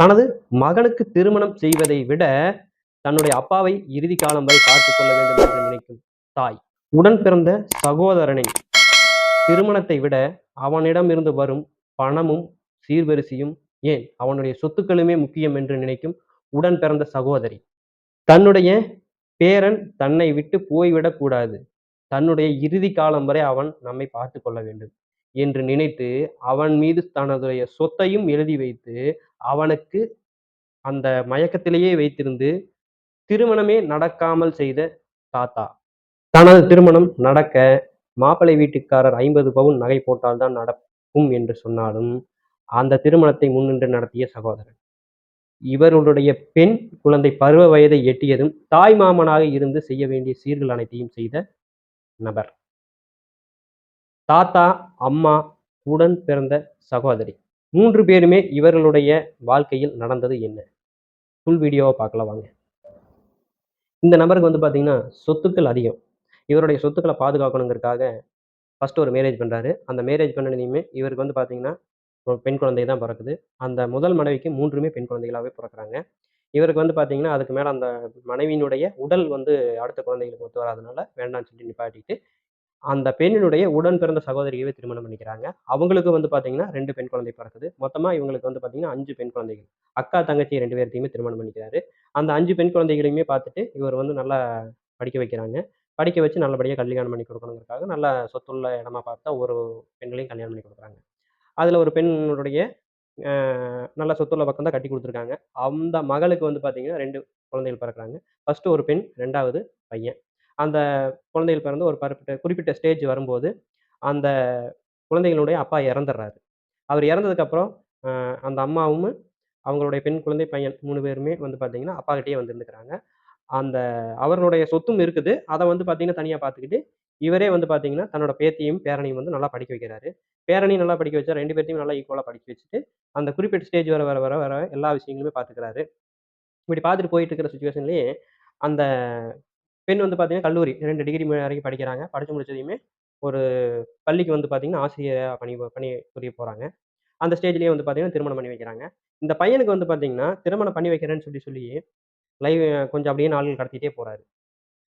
தனது மகனுக்கு திருமணம் செய்வதை விட தன்னுடைய அப்பாவை இறுதி காலம் வரை பார்த்துக் கொள்ள வேண்டும் என்று நினைக்கும் தாய். உடன் பிறந்த சகோதரனை திருமணத்தை விட அவனிடம் இருந்து வரும் பணமும் சீர்வரிசையும் ஏன்? அவனுடைய சொத்துக்களுமே முக்கியம் என்று நினைக்கும் உடன் பிறந்த சகோதரி. தன்னுடைய பேரன் தன்னை விட்டு போய்விடக்கூடாது தன்னுடைய இறுதி காலம் வரை அவன் நம்மை பார்த்து கொள்ள வேண்டும். என்று நினைத்து அவன் மீது தனதுடைய சொத்தையும் எழுதி வைத்து அவனுக்கு அந்த மயக்கத்திலேயே வைத்திருந்து திருமணமே நடக்காமல் செய்த தாத்தா. தனது திருமணம் நடக்க மாப்பிள்ளை வீட்டுக்காரர் ஐம்பது பவுன் நகை போட்டால்தான் நடக்கும் என்று சொன்னாலும் அந்த திருமணத்தை முன்னின்று நடத்திய சகோதரன். இவர்களுடைய பெண் குழந்தை பருவ வயதை எட்டியதும் தாய் மாமனாக இருந்து செய்ய வேண்டிய சீர்கள் அனைத்தையும் செய்த நபர். தாத்தா அம்மா உடன் பிறந்த சகோதரி. மூன்று பேருமே இவர்களுடைய வாழ்க்கையில் நடந்தது என்ன? ஃபுல் வீடியோவை பார்க்கலாம் வாங்க. இந்த நபருக்கு வந்து பார்த்தீங்கன்னா சொத்துக்கள் அதிகம். இவருடைய சொத்துக்களை பாதுகாக்கணுங்கிறதுக்காக ஃபர்ஸ்ட் ஒரு மேரேஜ் பண்ணுறாரு அந்த மேரேஜ் பண்ணனையுமே இவருக்கு வந்து பார்த்தீங்கன்னா ஒரு பெண் குழந்தை தான் பிறக்குது. அந்த முதல் மனைவிக்கு மூன்றுமே பெண் குழந்தைகளாகவே பிறக்குறாங்க. இவருக்கு வந்து பார்த்தீங்கன்னா அதுக்கு மேலே அந்த மனைவியினுடைய உடல் வந்து அடுத்த குழந்தைகளுக்கு ஒத்து வராதனால வேண்டாம்னு சொல்லி நிப்பாட்டிட்டு அந்த பெண்ணினுடைய உடன் பிறந்த சகோதரியவே திருமணம் பண்ணிக்கிறாங்க. அவங்களுக்கு வந்து பார்த்தீங்கன்னா ரெண்டு பெண் குழந்தை பிறக்குது. மொத்தமாக இவங்களுக்கு வந்து பார்த்தீங்கன்னா அஞ்சு பெண் குழந்தைகள். அக்கா தங்கச்சி ரெண்டு பேர்த்தையுமே திருமணம் பண்ணிக்கிறாரு. அந்த அஞ்சு பெண் குழந்தைகளையுமே பார்த்துட்டு இவர் வந்து நல்லா படிக்க வைக்கிறாங்க. படிக்க வச்சு நல்லபடியாக கல்யாணம் பண்ணி கொடுக்கணுங்கிறதுக்காக நல்ல சொத்துள்ள இடமா பார்த்தா ஒரு பெண்களையும் கல்யாணம் பண்ணி கொடுக்குறாங்க. அதில் ஒரு பெண்ணுடைய நல்ல சொத்துள்ள பக்கம் தான் கட்டி கொடுத்துருக்காங்க. அந்த மகளுக்கு வந்து பார்த்தீங்கன்னா ரெண்டு குழந்தைகள் பிறக்குறாங்க. ஃபர்ஸ்ட் ஒரு பெண் ரெண்டாவது பையன். அந்த குழந்தைகள் பிறந்து ஒரு குறிப்பிட்ட குறிப்பிட்ட ஸ்டேஜ் வரும்போது அந்த குழந்தைகளுடைய அப்பா இறந்துடுறாரு அவர் இறந்ததுக்கப்புறம் அந்த அம்மாவும் அவங்களுடைய பெண் குழந்தை பையன் மூணு பேருமே வந்து பார்த்தீங்கன்னா அப்பா கிட்டேயே அந்த அவர்களுடைய சொத்தும் இருக்குது. அதை வந்து பார்த்தீங்கன்னா தனியாக பார்த்துக்கிட்டு இவரே வந்து பார்த்தீங்கன்னா தன்னோட பேத்தியும் பேரனையும் வந்து நல்லா படிக்க வைக்கிறாரு. பேரனையும் நல்லா படிக்க வச்சா ரெண்டு பேர்த்தையும் நல்லா ஈக்குவலாக படிக்க வச்சுட்டு அந்த குறிப்பிட்ட ஸ்டேஜ் வர வர வர வர எல்லா விஷயங்களுமே பார்த்துக்கிறாரு இப்படி பார்த்துட்டு போயிட்டு இருக்கிற சுச்சுவேஷன்லேயே அந்த பெண் வந்து பார்த்தீங்கன்னா கல்லூரி ரெண்டு டிகிரி வரைக்கும் படிக்கிறாங்க. படித்து முடிச்சதையுமே ஒரு பள்ளிக்கு வந்து பார்த்தீங்கன்னா ஆசிரியராக பணி பணி புரிய போகிறாங்க அந்த ஸ்டேஜ்லேயே வந்து பார்த்தீங்கன்னா திருமணம் பண்ணி வைக்கிறாங்க. இந்த பையனுக்கு வந்து பார்த்தீங்கன்னா திருமணம் பண்ணி வைக்கிறேன்னு சொல்லி சொல்லி லைவ் கொஞ்சம் அப்படியே நாள்கள் கடத்திட்டே போகிறாரு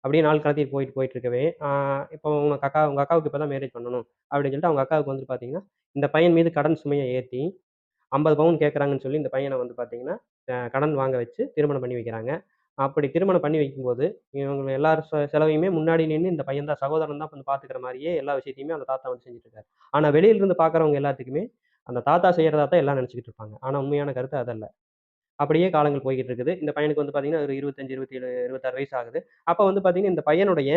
அப்படியே நாள் கடத்திட்டு போயிட்டு போயிட்டு இருக்கவே, இப்போ உங்க அக்கா உங்க அக்காவுக்கு இப்போ தான் மேரேஜ் பண்ணணும். அப்படின்னு சொல்லிட்டு அவங்க அக்காவுக்கு வந்து பார்த்தீங்கன்னா, இந்த பையன் மீது கடன் சுமையை ஏற்றி ஐம்பது பவுன் கேட்குறாங்கன்னு சொல்லி இந்த பையனை வந்து பார்த்தீங்கன்னா, கடன் வாங்க வச்சு திருமணம் பண்ணி வைக்கிறாங்க. அப்படி திருமணம் பண்ணி வைக்கும்போது, இவங்க எல்லார் செலவையுமே முன்னாடி நின்று இந்த பையன் தான் சகோதரன் தான் வந்து பார்த்துக்கிற மாதிரியே எல்லா விஷயத்தையுமே அந்த தாத்தா வந்து செஞ்சுட்டு இருக்காரு. ஆனால் வெளியில இருந்து பார்க்குறவங்க எல்லாத்துக்குமே, அந்த தாத்தா செய்கிறதா தான் எல்லாம் நினச்சிக்கிட்டு இருப்பாங்க. ஆனால் உண்மையான கருத்து அதல்ல. அப்படியே காலங்கள் போய்கிட்டு இருக்குது. இந்த பையனுக்கு வந்து பார்த்தீங்கன்னா, ஒரு 25, 27, 26 வயசு ஆகுது. அப்போ வந்து பார்த்தீங்கன்னா, இந்த பையனுடைய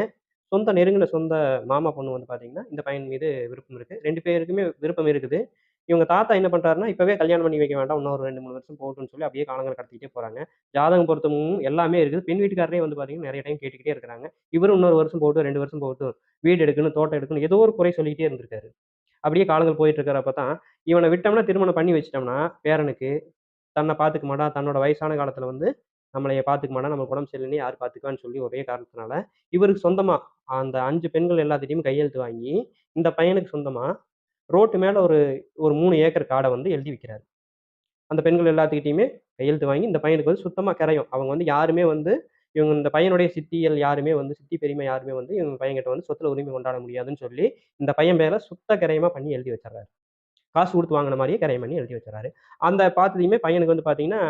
சொந்த நெருங்கின சொந்த மாமா பொண்ணு வந்து பார்த்தீங்கன்னா, இந்த பையன் மீது விருப்பம் இருக்குது ரெண்டு பேருக்குமே விருப்பம் இருக்குது. இவங்க தாத்தா என்ன பண்ணுறாருன்னா இப்போவே கல்யாணம் பண்ணி வைக்க வேண்டாம். இன்னும் ஒரு 2, 3 வருஷம் போட்டுன்னு சொல்லி அப்படியே காலங்கள் கடத்திட்டே போகிறாங்க ஜாதகம் பொருத்தமும் எல்லாமே இருக்குது. பெண் வீட்டுக்காரரே வந்து பார்த்தீங்கன்னா, நிறைய டைம் கேட்டுக்கிட்டே இருக்கிறாங்க. இவரும் இன்னொரு வருஷம் போட்டு ரெண்டு வருஷம் போட்டு வீடு எடுக்கணும், தோட்டம் எடுக்கணும், ஏதோ ஒரு குறை சொல்லிக்கிட்டே இருந்திருக்காரு. அப்படியே காலங்கள் போயிட்டு இருக்கிறப்ப தான், இவனை விட்டோம்னா, திருமணம் பண்ணி வச்சிட்டோம்னா பேரனுக்கு தன்னை பார்த்துக்க மாட்டான். தன்னோட வயசான காலத்தில் வந்து நம்மளைய பார்த்துக்க மாட்டான். நம்ம உடம்பு சரியில்லைன்னு யார் பார்த்துக்குவான்னு சொல்லி ஒரே காரணத்தினால, இவருக்கு சொந்தமாக அந்த அஞ்சு பெண்கள் எல்லாத்திட்டையும் கையெழுத்து வாங்கி, இந்த பையனுக்கு சொந்தமாக ரோட்டு மேலே ஒரு ஒரு மூணு ஏக்கர் காடை வந்து எழுதி வைக்கிறாரு அந்த பெண்கள் எல்லாத்துக்கிட்டையுமே கையெழுத்து வாங்கி, இந்த பையனுக்கு வந்து சுத்தமாக கரையும் அவங்க வந்து யாருமே வந்து இவங்க இந்த பையனுடைய சித்திகள் யாருமே வந்து சித்தி, பெரியம்மா யாருமே வந்து இவங்க பையன்கிட்ட வந்து சொத்துல உரிமை கொண்டாட முடியாதுன்னு சொல்லி, இந்த பையன் பேரை சுத்த கரையமாக பண்ணி எழுதி வச்சிடறாரு காசு கொடுத்து வாங்கின மாதிரியே கரையம் பண்ணி எழுதி வச்சிடறாரு அந்த பார்த்ததையுமே பையனுக்கு வந்து பார்த்தீங்கன்னா,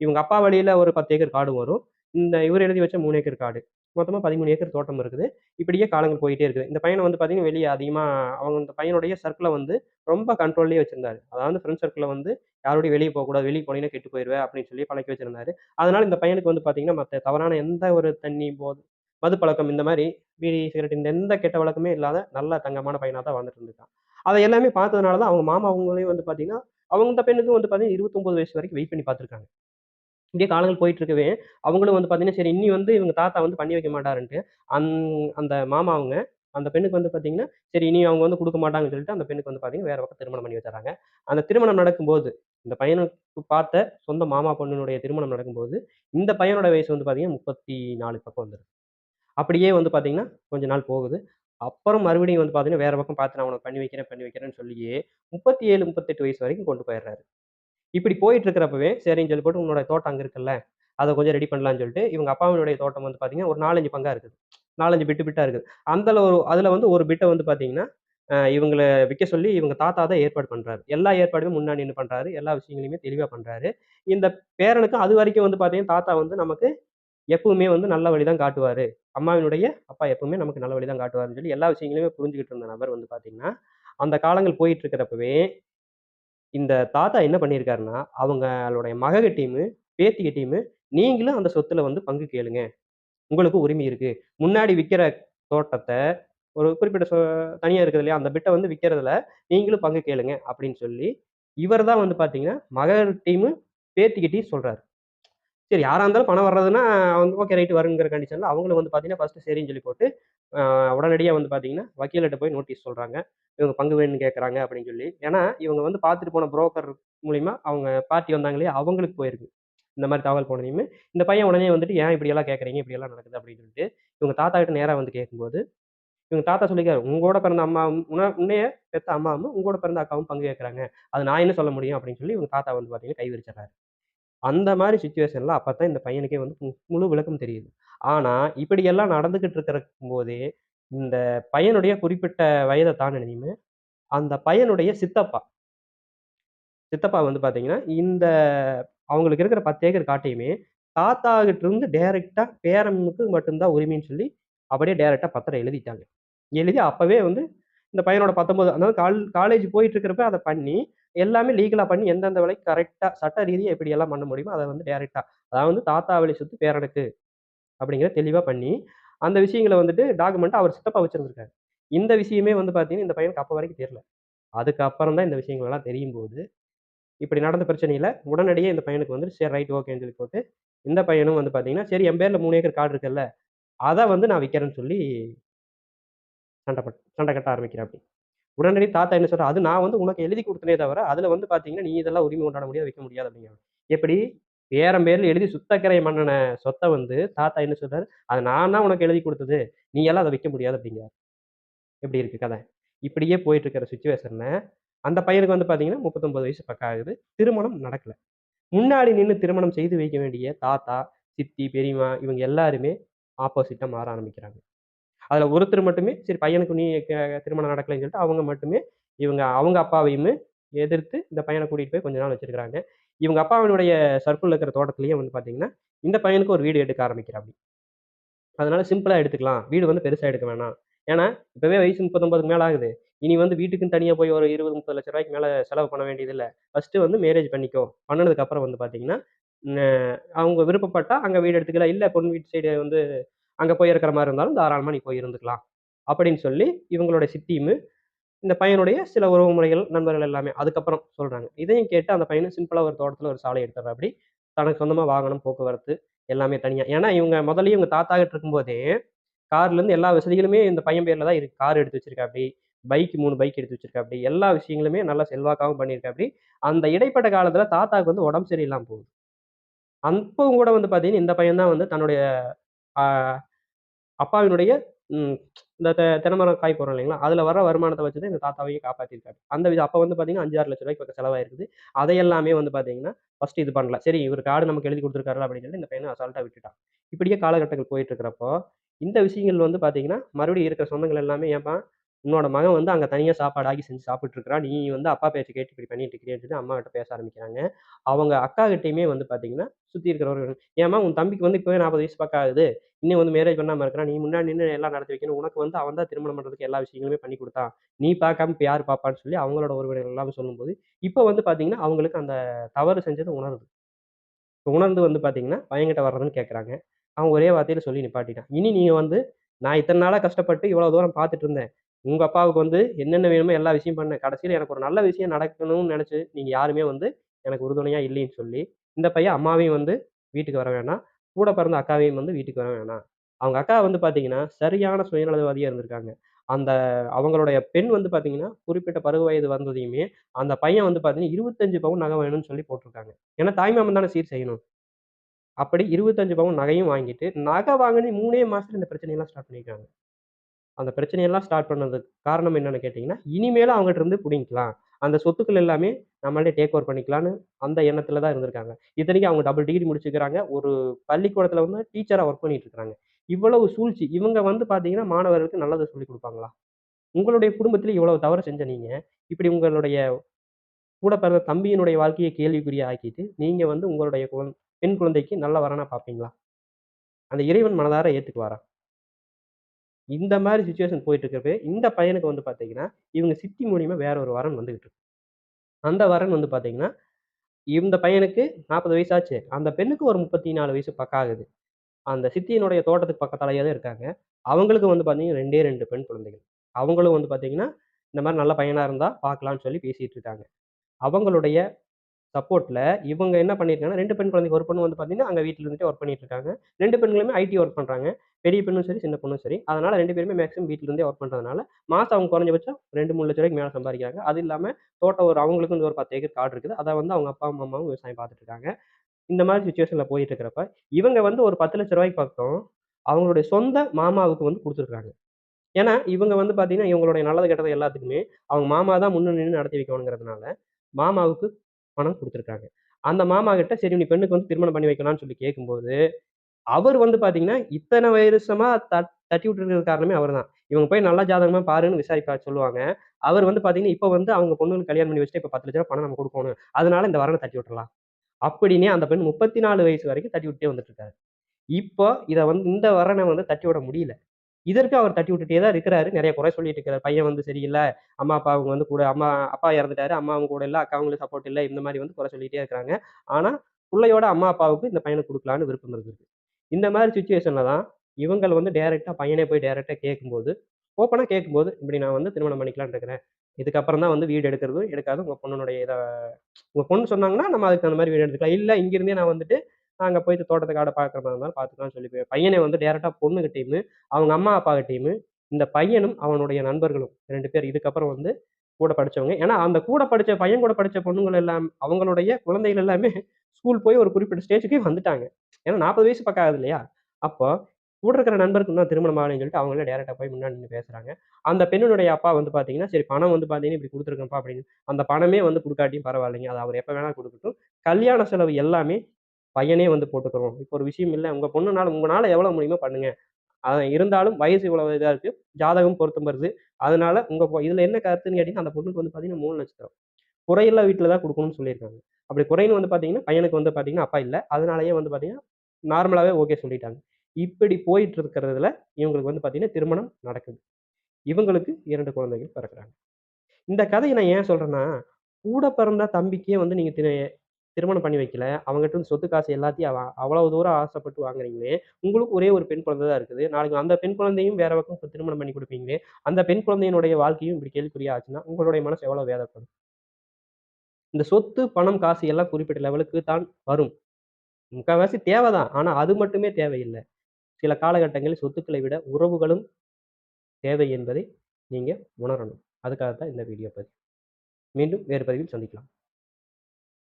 இவங்க அப்பா வழியில் ஒரு 10 ஏக்கர் காடு வரும். இந்த இவர் எழுதி வச்ச மூணு ஏக்கர் காடு. மொத்தமாக பதிமூணு ஏக்கர் தோட்டம் இருக்குது. இப்படியே காலங்கள் போயிட்டே இருக்குது. இந்த பையனை வந்து பார்த்தீங்கன்னா, வெளியே அதிகமாக அவங்க இந்த பையனுடைய சர்க்கிளை வந்து ரொம்ப கண்ட்ரோல்லே வச்சிருந்தாரு. அதாவது ஃப்ரெண்ட் சர்க்கிளை வந்து யாரோடையும் வெளியே போகக்கூடாது வெளியே போனீங்கன்னா கெட்டு போயிடுவேன் அப்படின்னு சொல்லி பழக்கி வச்சிருந்தாரு. அதனால இந்த பையனுக்கு வந்து பார்த்தீங்கன்னா, மற்ற தவறான எந்த ஒரு தண்ணி, போது மது பழக்கம் இந்த மாதிரி பீடி, சிகரெட் இந்த எந்த கெட்ட வழக்கமே இல்லாத நல்ல தங்கமான பையனாக தான் வந்துட்டு இருந்திருக்கான். அதை எல்லாமே பார்த்ததுனால தான் அவங்க மாமா அவங்களையும் வந்து பார்த்தீங்கன்னா, அவங்க இந்த பெண்ணுக்கும் வந்து பார்த்தீங்கன்னா 29 வயசு வரைக்கும் வெயிட் பண்ணி பார்த்துருக்காங்க. இப்படியே காலங்கள் போயிட்டு இருக்கவே, அவங்களும் வந்து பார்த்தீங்கன்னா, சரி இனி வந்து இவங்க தாத்தா வந்து பண்ணி வைக்க மாட்டாருன்ட்டு, அந் அந்த மாமா அவங்க அந்த பெண்ணுக்கு வந்து பார்த்தீங்கன்னா, சரி இனி அவங்க வந்து கொடுக்க மாட்டாங்கன்னு சொல்லிட்டு, அந்த பெண்ணுக்கு வந்து பார்த்தீங்கன்னா, வேற பக்கம் திருமணம் பண்ணி வச்சுறாங்க அந்த திருமணம் நடக்கும்போது, இந்த பையனுக்கு பார்த்த சொந்த மாமா பொண்ணினுடைய திருமணம் நடக்கும்போது, இந்த பையனோட வயசு வந்து பார்த்தீங்கன்னா, 34 பக்கம் வந்துருது. அப்படியே வந்து பார்த்தீங்கன்னா, கொஞ்ச நாள் போகுது. அப்புறம் மறுபடியும் வந்து பார்த்தீங்கன்னா, வேற பக்கம் பார்த்து நான் உனக்கு பண்ணி வைக்கிறேன், பண்ணி வைக்கிறேன்னு சொல்லியே 37, 38 வயசு வரைக்கும் கொண்டு போயிடுறாரு இப்படி போயிட்டு இருக்கிறப்பவே சரின்னு சொல்லி போட்டு உன்னோட தோட்டம் அங்கே இருக்குல்ல அதை கொஞ்சம் ரெடி பண்ணலாம்னு சொல்லிட்டு இவங்க அப்பாவினுடைய தோட்டம் வந்து பார்த்தீங்கன்னா ஒரு நாலஞ்சு பங்காக இருக்குது. நாலஞ்சு பிட்டு பிட்டாக இருக்குது. அந்த ஒரு அதில் வந்து ஒரு பிட்டை வந்து பார்த்தீங்கன்னா இவங்களை விற்க சொல்லி இவங்க தாத்தா தான் ஏற்பாடு பண்ணுறாரு எல்லா ஏற்பாடுமே முன்னாடி நின்று பண்ணுறாரு எல்லா விஷயங்களையுமே தெளிவாக பண்ணுறாரு இந்த பேரனுக்கும் அது வரைக்கும் வந்து பார்த்தீங்கன்னா தாத்தா வந்து நமக்கு எப்பவுமே வந்து நல்ல வழி தான் காட்டுவார். அம்மாவினுடைய அப்பா எப்பவுமே நமக்கு நல்ல வழி தான் காட்டுவாருன்னு சொல்லி எல்லா விஷயங்களையுமே புரிஞ்சுக்கிட்டு இருந்த நபர் வந்து பார்த்தீங்கன்னா அந்த காலங்கள் போயிட்டு இருக்கிறப்பவே இந்த தாத்தா என்ன பண்ணியிருக்காருன்னா அவங்களுடைய மகள டீமு பேத்திக டீமு நீங்களும் அந்த சொத்துல வந்து பங்கு கேளுங்க. உங்களுக்கு உரிமை இருக்கு. முன்னாடி விற்கிற தோட்டத்தை ஒரு குறிப்பிட்ட சொ தனியா இருக்குது இல்லையா அந்த பிட்டை வந்து விற்கிறதுல நீங்களும் பங்கு கேளுங்க அப்படின்னு சொல்லி இவர் தான் வந்து பார்த்தீங்கன்னா மகள்கிட்டையும் டீம் சொல்றாரு. சரி யாரா இருந்தாலும் பணம் வர்றதுன்னா அவங்க ஓகே ரைட்டு வருங்கிற கண்டிஷன்ல அவங்களும் வந்து பார்த்தீங்கன்னா ஃபர்ஸ்ட் சரின்னு சொல்லி போட்டு உடனடியாக வந்து பார்த்தீங்கன்னா வக்கீல்கிட்ட போய் நோட்டீஸ் சொல்கிறாங்க இவங்க பங்கு வேணும்னு கேட்குறாங்க அப்படின்னு சொல்லி. ஏன்னா இவங்க வந்து பார்த்துட்டு போன புரோக்கர் மூலிமா அவங்க பார்ட்டி வந்தாங்களே அவங்களுக்கு போயிருக்கு. இந்த மாதிரி தகவல் போனதையுமே. இந்த பையன் உடனே வந்துட்டு ஏன் இப்படியெல்லாம் கேட்குறீங்க இப்படியெல்லாம் நடக்குது? அப்படின்னு சொல்லிட்டு இவங்க தாத்தா கிட்ட நேராக வந்து கேட்கும்போது இவங்க தாத்தா சொல்லிக்காரு உங்களோட பிறந்த அம்மாவும் உன்ன உன்னைய பெத்த அம்மாவும் உங்களோட பிறந்த அக்காவும் பங்கு கேட்குறாங்க அது நான் என்ன சொல்ல முடியும்? அப்படின்னு சொல்லி இவங்க தாத்தா வந்து பார்த்தீங்கன்னா கை விரிச்சிடறாரு அந்த மாதிரி சுச்சுவேஷனில் அப்போ தான் இந்த பையனுக்கே வந்து முழு விளக்கம் தெரியுது. ஆனா, இப்படியெல்லாம் நடந்துகிட்டு இருக்கிற போதே, இந்த பையனுடைய குறிப்பிட்ட வயதை தாண்டினதையுமே, அந்த பையனுடைய சித்தப்பா சித்தப்பா வந்து பார்த்தீங்கன்னா, இந்த அவங்களுக்கு இருக்கிற 10 ஏக்கர் காட்டையுமே, தாத்தா கிட்ட இருந்து டைரக்ட்டா பேரனுக்கு மட்டும்தான் உரிமைன்னு சொல்லி, அப்படியே டைரக்ட்டா பத்திரம் எழுதிட்டாங்க. எழுதி அப்பவே வந்து இந்த பையனோட 19 அதாவது கால் காலேஜ் போயிட்டு இருக்கிறப்ப அதை பண்ணி, எல்லாமே லீகலாக பண்ணி எந்தெந்த வேலைக்கு கரெக்டாக சட்ட ரீதியாக எப்படி எல்லாம் பண்ண முடியுமோ, அதை வந்து டேரெக்டாக அதாவது தாத்தா வழி சுற்று பேரனுக்கு அப்படிங்கிறத தெளிவாக பண்ணி, அந்த விஷயங்களை வந்துட்டு டாக்குமெண்ட் அவர் சித்தப்பா வச்சிருந்திருக்காரு. இந்த விஷயமே வந்து பார்த்தீங்கன்னா, இந்த பையனுக்கு அப்போ வரைக்கும் தெரியல. அதுக்கப்புறம் தான் இந்த விஷயங்கள்லாம் தெரியும் போது இப்படி நடந்த பிரச்சனையில உடனடியே இந்த பையனுக்கு வந்து சரி ரைட் ஓகேன்னு சொல்லி போட்டு, இந்த பையனும் வந்து பார்த்தீங்கன்னா, சரி என் பேரில் மூணு ஏக்கர் காடு இருக்குல்ல, அதை வந்து நான் விற்கிறேன்னு சொல்லி சண்டை சண்டை கட்ட ஆரம்பிக்கிறாப்படி. உடனடி தாத்தா என்ன சொல்றாரு, "அது நான் வந்து உனக்கு எழுதி கொடுத்தனே தவிர, அதில் வந்து பார்த்தீங்கன்னா, நீ இதெல்லாம் உரிமை கொண்டாட முடியாது, வைக்க முடியாது" அப்படிங்கிறாங்க. எப்படி? பேரம் பேரில் எழுதி சுத்தக்கரை மன்னன சொத்தை வந்து தாத்தா என்ன சொல்றாரு, அதை நான் தான் உனக்கு எழுதி கொடுத்தது நீ எல்லாம் அதை விற்க முடியாது" அப்படிங்கிறார் எப்படி இருக்கு கதை? இப்படியே போயிட்டு இருக்கிற சுச்சுவேஷன்ல அந்த பையனுக்கு வந்து பார்த்தீங்கன்னா, 39 வயசு பக்கம் ஆகுது. திருமணம் நடக்கல. முன்னாடி நின்று திருமணம் செய்து வைக்க வேண்டிய தாத்தா, சித்தி, பெரியம்மா இவங்க எல்லாருமே ஆப்போசிட்டாக மாற ஆரம்பிக்கிறாங்க. அதில் ஒருத்தர் மட்டுமே சரி பையனுக்கு நீ க திருமணம் நடக்கலைன்னு சொல்லிட்டு அவங்க மட்டுமே இவங்க அவங்க அப்பாவையுமே எதிர்த்து இந்த பையனை கூட்டிகிட்டு போய் கொஞ்ச நாள் வச்சிருக்காங்க. இவங்க அப்பாவினுடைய சர்க்கிளில் இருக்கிற தோட்டத்திலேயே வந்து பார்த்தீங்கன்னா, இந்த பையனுக்கு ஒரு வீடு எடுக்க ஆரம்பிக்கிறாப்படி. அதனால சிம்பிளாக எடுத்துக்கலாம். வீடு வந்து பெருசாக எடுக்க வேணாம். ஏன்னா, இப்போவே வயசு முப்பத்தொம்பதுக்கு மேலே ஆகுது. இனி வந்து வீட்டுக்குன்னு தனியாக போய் ஒரு 20, 30 லட்ச ரூபாய்க்கு மேலே செலவு பண்ண வேண்டியதில்லை ஃபஸ்ட்டு ஃபர்ஸ்ட்டு வந்து மேரேஜ் பண்ணிக்கோ. பண்ணதுக்கப்புறம் வந்து பார்த்தீங்கன்னா, அவங்க விருப்பப்பட்டால் அங்கே வீடு எடுத்துக்கலாம். இல்லை பொண்ணு வீட்டு சைடு வந்து அங்கே போய் இருக்கிற மாதிரி இருந்தாலும் தாராளமாக நீ போய் இருந்துக்கலாம். அப்படின்னு சொல்லி இவங்களோட சித்தியும், இந்த பையனுடைய சில உறவு முறைகள், நண்பர்கள் எல்லாமே அதுக்கப்புறம் சொல்றாங்க. இதையும் கேட்டு அந்த பையனும் சிம்பிளா ஒரு தோட்டத்துல ஒரு சாலை எடுத்துடுறாப்படி. தனக்கு சொந்தமா வாகனம், போக்குவரத்து எல்லாமே தனியா. ஏன்னா இவங்க முதல்லயே இவங்க தாத்தாகிட்டு இருக்கும்போதே, கார்லேருந்து எல்லா வசதிகளுமே இந்த பையன் பேர்ல தான் இருக்கு. கார் எடுத்து வச்சிருக்காப்படி, பைக் மூணு பைக் எடுத்து வச்சிருக்காப்படி. எல்லா விஷயங்களுமே நல்லா செல்வாக்காகவும் பண்ணியிருக்காப்படி. அந்த இடைப்பட்ட காலத்துல தாத்தாவுக்கு வந்து உடம்பு சரியில்லாம போகுது. அப்பவும் கூட வந்து பார்த்தீங்கன்னா, இந்த பையன் தான் வந்து தன்னுடைய அப்பாவினுடைய இந்த தெ தென்னை காய் போகிறோம் இல்லைங்களா? அதுல வர வருமானத்தை வச்சு தான் எங்க தாத்தாவையும் காப்பாற்றிருக்காரு அந்த வித அப்போ வந்து பார்த்தீங்கன்னா, 5, 6 லட்ச ரூபாய்க்கு பக்கம் செலவாயிருக்குது. அதையெல்லாமே வந்து பார்த்தீங்கன்னா, ஃபர்ஸ்ட் இது பண்ணல. சரி இவர் காடு நமக்கு எழுதி கொடுத்துருக்காரு அப்படின்னு சொல்லி இந்த பையனை அசால்ட்டாக விட்டுட்டான். இப்படியே காலகட்டங்கள் போயிட்டு இருக்கிறப்போ, இந்த விஷயங்கள் வந்து பார்த்தீங்கன்னா, மறுபடியும் இருக்கிற சொந்தங்கள் எல்லாமே ஏன்பா உன்னோட மகன் வந்து அங்கே தனியாக சாப்பாடு செஞ்சு சாப்பிட்ருக்கிறான் நீ வந்து அப்பா பேச்சு கேட்டு இப்படி பண்ணிட்டு இருக்கிறியேன்னு சொல்லி அம்மாகிட்ட பேச ஆரம்பிக்கிறாங்க. அவங்க அக்கா கிட்டேயுமே வந்து பார்த்தீங்கன்னா, சுற்றி இருக்கிறவர்கள் ஏமா உன் தம்பிக்கு வந்து இப்போவே நாற்பது வயசு பக்கம் ஆகுது. இன்னும் வந்து மேரேஜ் பண்ணாமல் இருக்கிறான். நீ முன்னாடி நின்று எல்லாம் நடத்தி வைக்கணும். உனக்கு வந்து அவன் தான் திருமணம் பண்ணுறதுக்கு எல்லா விஷயங்களுமே பண்ணி கொடுத்தான் நீ பார்க்காம இப்போ யார் பார்ப்பான்னு சொல்லி அவங்களோட உறவினர்கள் எல்லாமே சொல்லும்போது, இப்போ வந்து பார்த்தீங்கன்னா, அவங்களுக்கு அந்த தவறு செஞ்சது உணருது. இப்போ உணர்ந்து வந்து பார்த்தீங்கன்னா, பையன்கிட்ட வர்றதுன்னு கேட்குறாங்க அவன் ஒரே வார்த்தையில சொல்லி நிப்பாட்டிட்டான். இனி நீங்கள் வந்து நான் இத்தனை நாளாக கஷ்டப்பட்டு இவ்வளோ தூரம் பார்த்துட்டு இருந்தேன். உங்கள் அப்பாவுக்கு வந்து என்னென்ன வேணுமோ எல்லா விஷயம் பண்ண கடைசியில எனக்கு ஒரு நல்ல விஷயம் நடக்கணும்னு நினச்சி நீங்கள் யாருமே வந்து எனக்கு உறுதுணையாக இல்லைன்னு சொல்லி, இந்த பையன் அம்மாவையும் வந்து வீட்டுக்கு வர வேணாம். கூட பிறந்த அக்காவையும் வந்து வீட்டுக்கு வர வேணாம். அவங்க அக்கா வந்து பார்த்தீங்கன்னா, சரியான சுயநலவாதியாக இருந்திருக்காங்க. அந்த அவங்களுடைய பெண் வந்து பார்த்தீங்கன்னா, குறிப்பிட்ட பருவ வயது வந்ததையுமே, அந்த பையன் வந்து பார்த்தீங்கன்னா, 25 பவுன் நகை வேணும்னு சொல்லி போட்டிருக்காங்க. ஏன்னா தாய்மாமன் தானே சீர் செய்யணும். அப்படி 25 பவுன் நகையும் வாங்கிட்டு, நகை வாங்குன 3 மாசத்துல இந்த பிரச்சனையெல்லாம் ஸ்டார்ட் பண்ணியிருக்காங்க. அந்த பிரச்சனையெல்லாம் ஸ்டார்ட் பண்ணதுக்கு காரணம் என்னன்னு கேட்டிங்கன்னா இனிமேலும் அவங்ககிட்ட இருந்து பிடிங்கிக்கலாம் அந்த சொத்துக்கள் எல்லாமே நம்மளே டேக் ஓவர் பண்ணிக்கலான்னு அந்த எண்ணத்துல தான் இருந்திருக்காங்க. இத்தனைக்கும் அவங்க டபுள் டிகிரி முடிச்சுக்கிறாங்க ஒரு பள்ளிக்கூடத்துல வந்து டீச்சரா ஒர்க் பண்ணிட்டு இருக்காங்க. இவ்வளவு சூழ்ச்சி. இவங்க வந்து பார்த்தீங்கன்னா, மாணவர்களுக்கு நல்லதை சொல்லிக் கொடுப்பாங்களா உங்களுடைய குடும்பத்தில இவ்வளவு தவறு செஞ்ச நீங்க, இப்படி உங்களுடைய கூட பிறந்த தம்பியினுடைய வாழ்க்கையை கேள்விக்குறியா ஆக்கிட்டு, நீங்க வந்து உங்களுடைய குழந் பெண் குழந்தைக்கு நல்ல வரனா பார்ப்பீங்களா? அந்த இறைவன் மனதார ஏத்துக்குவாரா? இந்த மாதிரி சுச்சுவேஷன் போயிட்டு இருக்கிறப்ப, இந்த பையனுக்கு வந்து பார்த்தீங்கன்னா, இவங்க சித்தி மூலியமா வேற ஒரு வரன் வந்துகிட்டு இருக்கு. அந்த வரன் வந்து பார்த்தீங்கன்னா, இந்த பையனுக்கு 40 வயசு ஆச்சு. அந்த பெண்ணுக்கு ஒரு 34 வயசு பக்கம் ஆகுது. அந்த சித்தியினுடைய தோட்டத்துக்கு பக்கத்தாலேயே தான் இருக்காங்க. அவங்களுக்கு வந்து பார்த்தீங்கன்னா 2டே 2 பெண் குழந்தைகள். அவங்களும் வந்து பார்த்தீங்கன்னா, இந்த மாதிரி நல்ல பையனாக இருந்தால் பார்க்கலாம்னு சொல்லி பேசிகிட்டு இருக்காங்க. அவங்களுடைய சப்போர்ட்டில் இவங்க என்ன பண்ணியிருக்காங்கன்னா, ரெண்டு பெண் குழந்தைங்க. ஒரு பொண்ணு வந்து பார்த்தீங்கன்னா, அங்கே வீட்டில் இருந்துட்டு ஒர்க் பண்ணிட்டு இருக்காங்க. ரெண்டு பெண்களுமே ஐடி ஒர்க் பண்ணுறாங்க பெரிய பெண்ணும் சரி, சின்ன பொண்ணும் சரி. அதனால் ரெண்டு பேருமே மேக்ஸிமம் வீட்டிலேருந்தே இருந்தே ஒர்க் பண்ணுறதுனால மாதம் அவங்க குறைஞ்சபட்சம் 2, 3 லட்ச ரூபாய்க்கு மேலே சம்பாதிக்கிறாங்க. அது இல்லாமல் தோட்டம் ஒரு அவங்களுக்கும் வந்து ஒரு 10 ஏக்கர் காடு இருக்குது. அதை வந்து அவங்க அப்பா, அம்மாவும் விவசாயம் பார்த்துட்டு இருக்காங்க. இந்த மாதிரி சுச்சுவேஷனில் போயிட்டு இருக்கிறப்ப, இவங்க வந்து ஒரு 10 லட்ச ரூபாய்க்கு பக்கம் அவங்களுடைய சொந்த மாமாவுக்கு வந்து கொடுத்துருக்காங்க ஏன்னா, இவங்க வந்து பார்த்தீங்கன்னா, இவங்களுடைய நல்லது, கெட்டது எல்லாத்துக்குமே அவங்க மாமா தான் முன்ன நின்று நடத்தி வைக்கணுங்கிறதுனால, மாமாவுக்கு பணம் கொடுத்துருக்காங்க அந்த மாமா கிட்ட சரி நீ பெண்ணுக்கு வந்து திருமணம் பண்ணி வைக்கலான்னு சொல்லி கேட்கும்போது, அவர் வந்து பாத்தீங்கன்னா இத்தனை வருஷமா த தட்டி விட்டுருக்கிற காரணமே அவர் தான். இவங்க போய் நல்லா ஜாதகமா பாருன்னு விசாரிப்பா சொல்லுவாங்க. அவர் வந்து பார்த்தீங்கன்னா, இப்போ வந்து அவங்க பொண்ணுக்கு கல்யாணம் பண்ணி வச்சுட்டு, இப்போ பத்து லட்ச ரூபா பணம் நம்ம கொடுக்கணும் அதனால இந்த வரனை தட்டி விட்டுலாம் அப்படின்னே அந்த பெண் 34 வயசு வரைக்கும் தட்டி விட்டே வந்துட்டு இருக்காரு. இப்போ இதை வந்து இந்த வரனை வந்து தட்டி விட முடியல. இதற்கு அவர் தட்டி விட்டுட்டே தான் இருக்கிறாரு. நிறைய குறை சொல்லிட்டு இருக்கிறார் பையன் வந்து சரியில்லை அம்மா, அப்பா அவங்க வந்து கூட அம்மா அப்பா இறந்துட்டாரு. அம்மா அவங்க கூட இல்லை அக்கா அவங்களுக்கு சப்போர்ட் இல்லை இந்த மாதிரி வந்து குறை சொல்லிட்டே இருக்கிறாங்க. ஆனா, பிள்ளையோட அம்மா, அப்பாவுக்கு இந்த பையனை கொடுக்கலான்னு விருப்பம் இருந்திருக்கு. இந்த மாதிரி சுச்சுவேஷன்ல தான் இவங்கள் வந்து டேரெக்டாக பையனே போய் டேரெக்டாக கேட்கும்போது, ஓப்பனா கேட்கும்போது, இப்படி நான் வந்து திருமணம் பண்ணிக்கலான்னு இருக்கிறேன். இதுக்கப்புறம் தான் வந்து வீடு எடுக்கிறதும், எடுக்காது உங்க பொண்ணுடைய இதை உங்க பொண்ணு சொன்னாங்கன்னா, நம்ம அதுக்கு அந்த மாதிரி வீடு எடுத்துக்கலாம். இல்லை இங்கிருந்தே நான் வந்துட்டு அங்கே போயிட்டு தோட்டத்தை காடை பார்க்குற மாதிரி இருந்தாலும் பார்த்துக்கலாம்னு சொல்லி பையனை வந்து டேரெக்டாக பொண்ணுக்கிட்டையுமே அவங்க அம்மா, அப்பாகிட்டயுமே இந்த பையனும், அவனுடைய நண்பர்களும் ரெண்டு பேர் இதுக்கப்புறம் வந்து கூட படித்தவங்க ஏன்னா, அந்த கூட படித்த பையன் கூட படித்த பொண்ணுங்கள் எல்லாம் அவங்களுடைய குழந்தைகள் எல்லாமே ஸ்கூல் போய் ஒரு குறிப்பிட்ட ஸ்டேஜ்க்கே வந்துட்டாங்க. ஏன்னா 40 வயசு பக்கம் ஆகுது இல்லையா? அப்போ கூட இருக்கிற நண்பருக்கு தான் திருமணம் ஆகலைன்னு சொல்லிட்டு அவங்களே டேரெக்டாக போய் முன்னாடி நின்று பேசுறாங்க. அந்த பெண்ணினுடைய அப்பா வந்து பார்த்தீங்கன்னா, சரி பணம் வந்து பார்த்தீங்கன்னா, இப்படி கொடுத்துருக்கப்பா அப்படின்னு. அந்த பணமே வந்து கொடுக்காட்டியும் பரவாயில்லைங்க. அது அவர் எப்போ வேணாலும் கொடுக்கட்டும் கல்யாண செலவு எல்லாமே பையனே வந்து போட்டுக்கிறோம். இப்போ ஒரு விஷயம் இல்லை உங்கள் பொண்ணுனால உங்களால் எவ்வளோ முடியுமோ பண்ணுங்க. இருந்தாலும் வயசு இவ்வளவு இதாக இருக்கு. ஜாதகம் பொருத்தம் வருது. அதனால உங்க இதில் இதுல என்ன கருத்துன்னு கேட்டீங்கன்னா, அந்த பொண்ணுக்கு வந்து பார்த்தீங்கன்னா மூணு நட்சத்திரம். குறையில்லா வீட்டில் தான் கொடுக்கணும்னு சொல்லியிருக்காங்க. அப்படி குறைன்னு வந்து பார்த்தீங்கன்னா, பையனுக்கு வந்து பார்த்தீங்கன்னா, அப்பா இல்லை அதனாலயே வந்து பார்த்தீங்கன்னா, நார்மலாகவே ஓகே சொல்லிட்டாங்க. இப்படி போயிட்டு இருக்கிறதுல இவங்களுக்கு வந்து பார்த்தீங்கன்னா, திருமணம் நடக்குது. இவங்களுக்கு இரண்டு குழந்தைகள் பிறக்குறாங்க. இந்த கதையை நான் ஏன் சொல்றேன்னா, கூட பிறந்த தம்பிக்கே வந்து நீங்க திருமணம் பண்ணி வைக்கல. அவங்ககிட்ட சொத்து காசு எல்லாத்தையும் அவ அவ்வளவு தூரம் ஆசைப்பட்டு வாங்குறீங்களே! உங்களுக்கு ஒரே ஒரு பெண் குழந்தை தான் இருக்குது. நாளைக்கு அந்த பெண் குழந்தையும் வேற பக்கம் திருமணம் பண்ணி கொடுப்பீங்களே அந்த பெண் குழந்தையினுடைய வாழ்க்கையும் இப்படி கேள்விக்குறியா ஆச்சுன்னா, உங்களுடைய மனசு எவ்வளவு வேதப்படும் இந்த சொத்து, பணம், காசு எல்லாம் குறிப்பிட்ட லெவலுக்கு தான் வரும். முக்கால்வாசி தேவைதான் ஆனா அது மட்டுமே தேவையில்லை சில காலகட்டங்களில் சொத்துக்களை விட உறவுகளும் தேவை என்பதை நீங்க உணரணும். அதுக்காக தான் இந்த வீடியோ பதிவு. மீண்டும் வேறு பதிவில் சந்திக்கலாம்.